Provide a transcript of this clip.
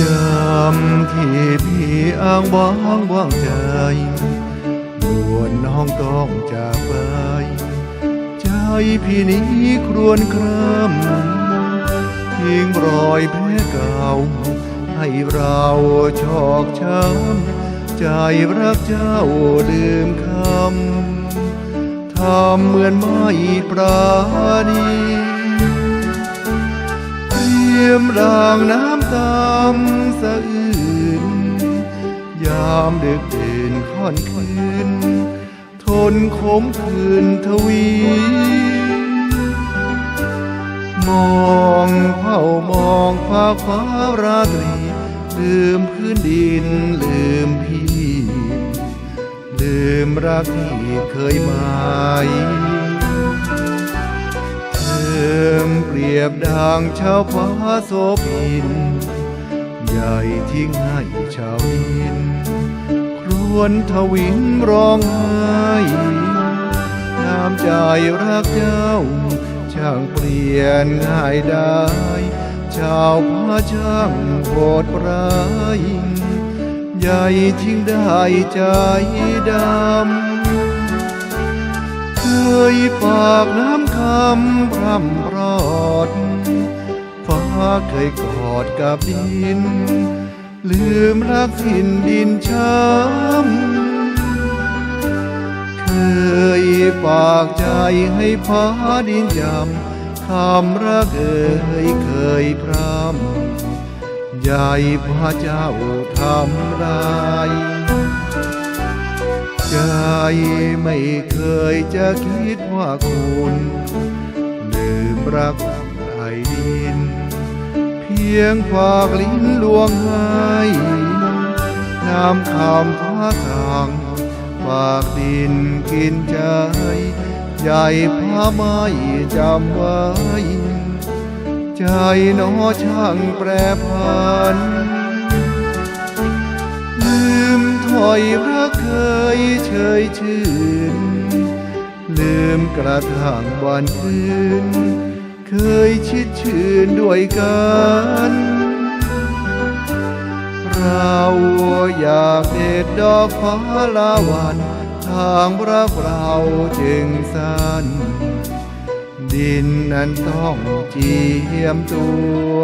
ยามที่พี่อ้างว้างว่างใจดวนน้องต้องจากไป ใจพี่นี้ครวนครำทิ้งรอยแผลเก่า ให้เราชอกช้ำใจรักเจ้าลืมคำทำเหมือนไม่ปราณี มรางน้ำตามสะอื่น ยามเดึกดื่นค่อนคืน ทนขมคืนทวี มองเฝ้ามองฟ้าฟ้าราตรี ลืมพื้นดินลืมพี่ ลืมรักที่เคยหมาย รียบดังชาวฟ้าโสพิน ใหญ่ทิ้งให้ชาวดิน ครวนทวินร้องไห้น้ำใจรักเจ้า ช่างเปลี่ยนง่ายได้ ชาวพาช่างโหดร้าย ใหญ่ทิ้งได้ใจดำ ยฝากน้ำคำพร่ำรอด ฟ้าเคยกอดกับดิน ลืมรักถิ่นดินช้ำเคยฝากใจให้ฟ้าดินยำคำรักเอ่ยเคยพรำใหญ่พระเจ้าทำลาย ใจไม่เคยจะคิดว่าคุณ ลืมรักไอ้ดิน เพียงฝากลิ้นลวงให้น้ำคำฟ้าสั่งฝากดินกินใจใหญ่พาไม่จำไว้ ใจหนอช่างแปรผัน ยชื่น ลืมกระทั่งวันคืน เคยชิดชื่นด้วยกันเราอยากเด็ดดอกฟ้าละวันทางรักเราจึงสั้น ดินนั้นต้องเจียมตัว